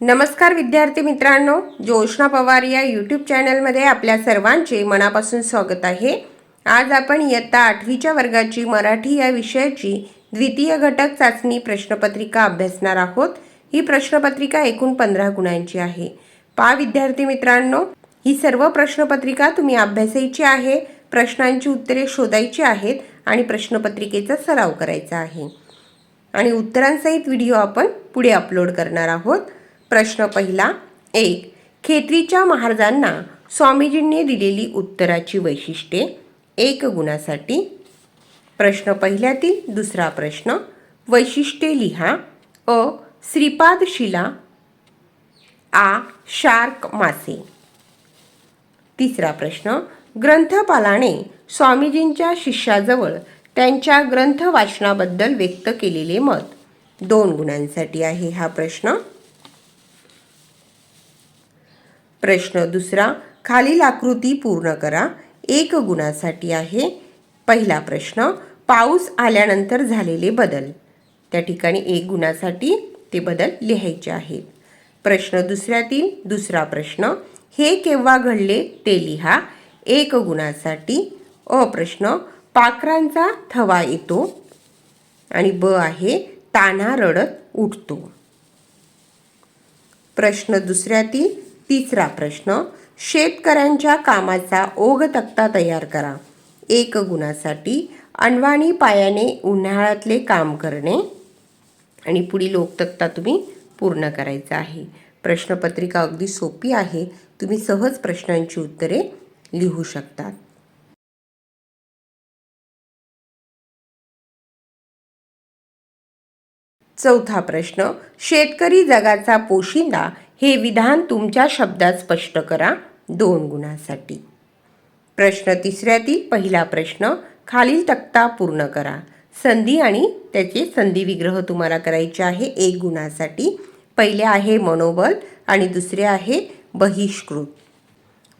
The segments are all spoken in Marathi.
नमस्कार विद्यार्थी मित्रांनो जोशना पवार या यूट्यूब चॅनलमध्ये आपल्या सर्वांचे मनापासून स्वागत आहे. आज आपण इयत्ता आठवीच्या वर्गाची मराठी या विषयाची द्वितीय घटक चाचणी प्रश्नपत्रिका अभ्यासणार आहोत. ही प्रश्नपत्रिका एकूण पंधरा गुणांची आहे. पा विद्यार्थी मित्रांनो ही सर्व प्रश्नपत्रिका तुम्ही अभ्यासायची आहे प्रश्नांची उत्तरे शोधायची आहेत आणि प्रश्नपत्रिकेचा सराव करायचा आहे. आणि उत्तरांसहित व्हिडिओ आपण पुढे अपलोड करणार आहोत. प्रश्न पहिला एक खेत्रीच्या महाराजांना स्वामीजींनी दिलेली उत्तराची वैशिष्ट्ये एक गुणासाठी. प्रश्न पहिल्यातील दुसरा प्रश्न वैशिष्ट्ये लिहा. अ श्रीपाद शिला. आ शार्क मासे. तिसरा प्रश्न ग्रंथपालाने स्वामीजींच्या शिष्याजवळ त्यांच्या ग्रंथ वाचनाबद्दल व्यक्त केलेले मत. दोन गुणांसाठी आहे हा प्रश्न. प्रश्न दुसरा खालील आकृती पूर्ण करा. एक गुणासाठी आहे. पहिला प्रश्न पाऊस आल्यानंतर झालेले बदल. त्या ठिकाणी एक गुणासाठी ते बदल लिहायचे आहेत. प्रश्न दुसऱ्यातील दुसरा प्रश्न हे केव्हा घडले ते लिहा. एक गुणासाठी अ प्रश्न पाखरांचा थवा येतो आणि ब आहे ताना रडत उठतो. प्रश्न दुसऱ्यातील तिसरा प्रश्न शेतकऱ्यांच्या कामाचा ओघ तक्ता तयार करा. एक गुणासाठी अनवाणी पायाने उन्हाळ्यातले काम करणे. आणि पुढील लोकतक्ता तुम्ही पूर्ण करायचा आहे. प्रश्नपत्रिका अगदी सोपी आहे. तुम्ही सहज प्रश्नांची उत्तरे लिहू शकतात चौथा प्रश्न शेतकरी जगाचा पोशिंदा हे विधान तुमच्या शब्दात स्पष्ट करा. दोन गुणासाठी. प्रश्न तिसऱ्यातील पहिला प्रश्न खालील तक्ता पूर्ण करा. संधी आणि त्याचे संधी विग्रह तुम्हाला करायचे आहे. एक गुणासाठी. पहिले आहे मनोबल आणि दुसरे आहे बहिष्कृत.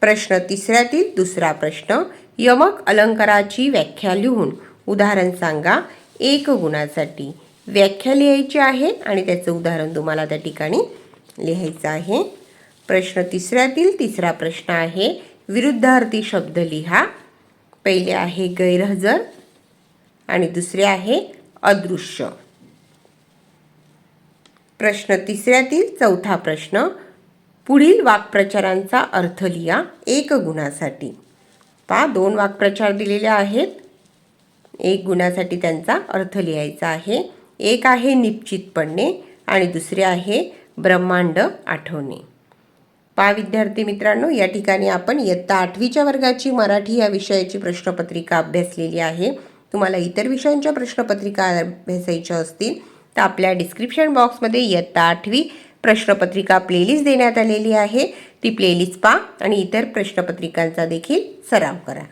प्रश्न तिसऱ्यातील दुसरा प्रश्न यमक अलंकाराची व्याख्या लिहून उदाहरण सांगा. एक गुणासाठी. व्याख्या लिहायची आहे आणि त्याचं उदाहरण तुम्हाला त्या ठिकाणी लिहायचं आहे. प्रश्न तिसऱ्यातील तिसरा प्रश्न आहे. विरुद्धार्थी शब्द लिहा. पहिले आहे गैरहजर आणि दुसरे आहे अदृश्य. प्रश्न तिसऱ्यातील चौथा प्रश्न पुढील वाक्प्रचारांचा अर्थ लिहा एक गुणासाठी. पा दोन वाक्प्रचार दिलेले आहेत. एक गुणासाठी त्यांचा अर्थ लिहायचा आहे. एक आहे निश्चितपणे आणि दुसरे आहे ब्रह्मांड आठवणे. पा विद्यार्थी मित्रांनो या ठिकाणी आपण इयत्ता आठवीच्या वर्गाची मराठी या विषयाची प्रश्नपत्रिका अभ्यासलेली आहे. तुम्हाला इतर विषयांच्या प्रश्नपत्रिका अभ्यासायच्या असतील तर आपल्या डिस्क्रिप्शन बॉक्समध्ये इयत्ता आठवी प्रश्नपत्रिका प्लेलिस्ट देण्यात आलेली आहे. ती प्लेलिस्ट पा आणि इतर प्रश्नपत्रिकांचा देखील सराव करा.